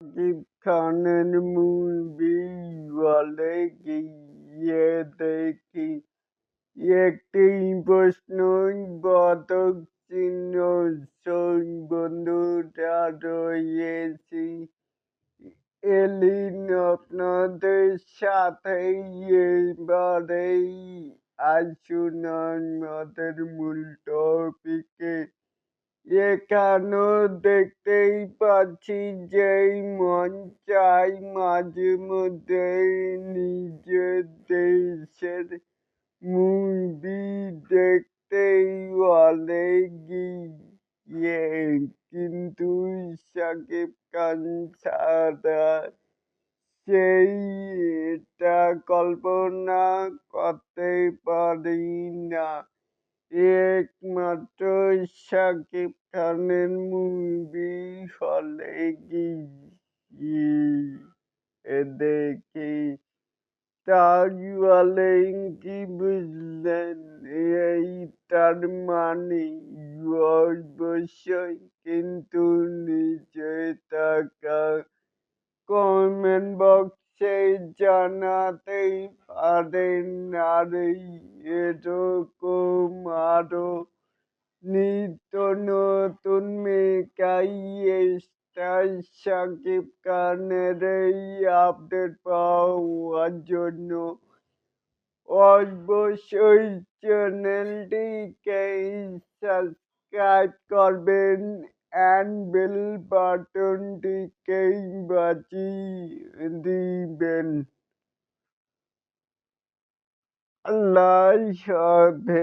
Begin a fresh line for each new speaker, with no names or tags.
শাকিব খানের মুভি হলে গিয়ে দেখি, একটি প্রশ্নবোধক চিহ্ন সই বন্ধুরা রয়েছি। এলিন আপনাদের সাথে এবারেই আসুন, আমাদের মূল টপিকে এখানেও দেখতেই পাচ্ছি যে মন চাই মাঝে মধ্যে নিজের দেশের মুভি দেখতেই বলে গিয়ে কিন্তু শাকিব খান ছাড়া সেই এটা কল্পনা করতে পারি না। একমাত্র শাকিব খানের মুভি হলে গিয়ে দেখি। তাহলে কি বুঝলেন এইটার মানে অবশ্যই কিন্তু নিচে থাকা কমেন্ট বক্সে জানাতেই পারেন। আর এরকম আরও নিত্য নতুন মেকাই স্টার শাকিব খানের এই আপডেট পাওয়ার জন্য। অবশ্যই চ্যানেলটিকে সাবস্ক্রাইব করবেন অ্যান্ড বেল বাটনটিকে বাজিয়ে দিবেন। اللہ شاد ہے